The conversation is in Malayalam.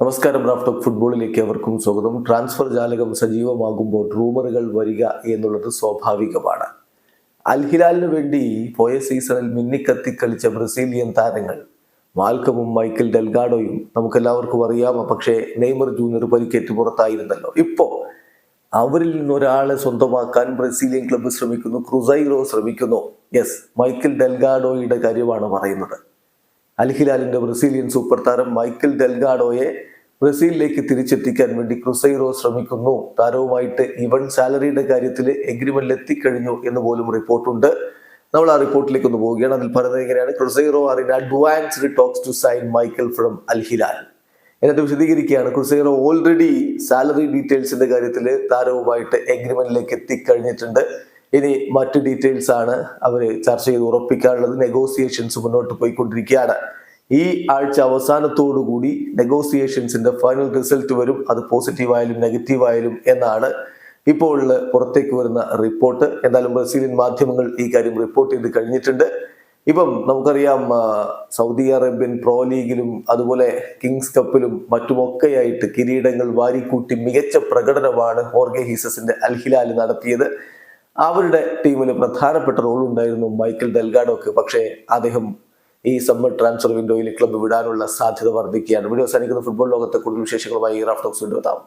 നമസ്കാരം റാഫ്റ്റോക്ക് ഫുട്ബോളിലേക്ക് അവർക്കും സ്വാഗതം. ട്രാൻസ്ഫർ ജാലകം സജീവമാകുമ്പോൾ റൂമറുകൾ വരിക എന്നുള്ളത് സ്വാഭാവികമാണ്. അൽ ഹിലാലിന് വേണ്ടി പോയ സീസണിൽ മിന്നിക്കത്തി കളിച്ച ബ്രസീലിയൻ താരങ്ങൾ മാൽക്കമും മൈക്കിൾ ഡെൽഗാഡോയും നമുക്കെല്ലാവർക്കും അറിയാം പക്ഷേ നെയ്മർ ജൂനിയർ പരിക്കേറ്റ് പുറത്തായിരുന്നല്ലോ. ഇപ്പോ അവരിൽ നിന്നൊരാളെ സ്വന്തമാക്കാൻ ബ്രസീലിയൻ ക്ലബ്ബ് ശ്രമിക്കുന്നു ക്രുസൈറോ ശ്രമിക്കുന്നു. യെസ് മൈക്കിൾ ഡെൽഗാഡോയുടെ കാര്യമാണ് പറയുന്നത്. അൽ ഹിലാലിന്റെ ബ്രസീലിയൻ സൂപ്പർ താരം മൈക്കൽ ഡെൽഗാഡോയെ ബ്രസീലിലേക്ക് തിരിച്ചെത്തിക്കാൻ വേണ്ടി ക്രുസൈറോ ശ്രമിക്കുന്നു. താരവുമായിട്ട് ഇവൻ സാലറിയുടെ കാര്യത്തിൽ എഗ്രിമെന്റിൽ എത്തിക്കഴിഞ്ഞു എന്ന് പോലും റിപ്പോർട്ടുണ്ട്. നമ്മൾ ആ റിപ്പോർട്ടിലേക്ക് ഒന്ന് പോവുകയാണ്. അതിൽ പറയുന്നത് എങ്ങനെയാണ്? Cruzeiro are in advanced talks to sign Michael from Al Hilal. എന്നിട്ട് വിശദീകരിക്കുകയാണ്. ക്രുസൈറോ ഓൾറെഡി സാലറി ഡീറ്റെയിൽസിന്റെ കാര്യത്തിൽ താരവുമായിട്ട് എഗ്രിമെന്റിലേക്ക് എത്തിക്കഴിഞ്ഞിട്ടുണ്ട്. ഇനി മറ്റ് ഡീറ്റെയിൽസ് ആണ് അവർ ചർച്ച ചെയ്ത് ഉറപ്പിക്കാനുള്ളത്. നെഗോസിയേഷൻസ് മുന്നോട്ട് പോയിക്കൊണ്ടിരിക്കുകയാണ്. ഈ ആഴ്ച അവസാനത്തോടു കൂടി നെഗോസിയേഷൻസിന്റെ ഫൈനൽ റിസൾട്ട് വരും. അത് പോസിറ്റീവായാലും നെഗറ്റീവായാലും എന്നാണ് ഇപ്പോൾ പുറത്തേക്ക് വരുന്ന റിപ്പോർട്ട് എന്തായാലും ബ്രസീലിയൻ മാധ്യമങ്ങൾ ഈ കാര്യം റിപ്പോർട്ട് ചെയ്ത് കഴിഞ്ഞിട്ടുണ്ട്. ഇപ്പം നമുക്കറിയാം സൗദി അറേബ്യൻ പ്രോ ലീഗിലും അതുപോലെ കിങ്സ് കപ്പിലും മറ്റുമൊക്കെയായിട്ട് കിരീടങ്ങൾ വാരിക്കൂട്ടി മികച്ച പ്രകടനമാണ് ഹോർഗെ ഹീസസിന്റെ അൽഹിലാൽ നടത്തിയത്. അവരുടെ ടീമിൽ പ്രധാനപ്പെട്ട റോൾ ഉണ്ടായിരുന്നു മൈക്കൽ ഡെൽഗാഡോക്ക്. പക്ഷേ അദ്ദേഹം ഈ സമ്മർ ട്രാൻസ്ഫർ വിൻഡോയിൽ ക്ലബ്ബ് വിടാനുള്ള സാധ്യത വർദ്ധിക്കുകയാണ്. വീഡിയോ അവസാനിക്കുന്ന. ഫുട്ബോൾ ലോകത്തെ കൂടുതൽ വിശേഷങ്ങളുമായി റാഫ്റ്റോക്സ് വീണ്ടും എത്താം.